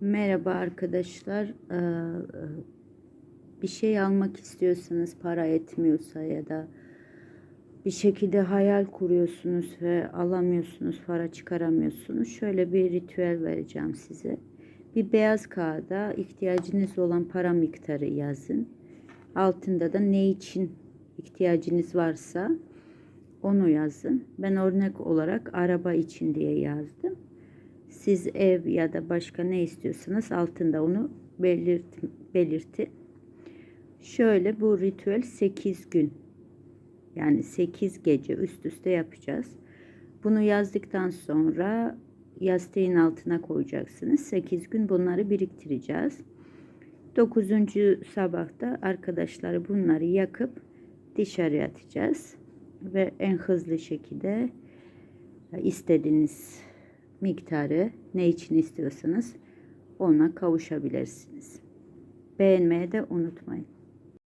Merhaba arkadaşlar. Ee, Bir şey almak istiyorsanız para etmiyorsa ya da bir şekilde hayal kuruyorsunuz ve alamıyorsunuz, para çıkaramıyorsunuz. Şöyle bir ritüel vereceğim size. Bir beyaz kağıda ihtiyacınız olan para miktarı yazın. Altında da ne için ihtiyacınız varsa onu yazın. Ben örnek olarak araba için diye yazdım. Siz ev ya da başka ne istiyorsanız altında onu belirt, belirtin. Şöyle bu ritüel 8 gün yani 8 gece üst üste yapacağız. Bunu yazdıktan sonra yastığın altına koyacaksınız. 8 gün bunları biriktireceğiz. 9. sabahta arkadaşları bunları yakıp dışarı atacağız. Ve en hızlı şekilde istediğiniz miktarı ne için istiyorsanız ona kavuşabilirsiniz. Beğenmeyi de unutmayın.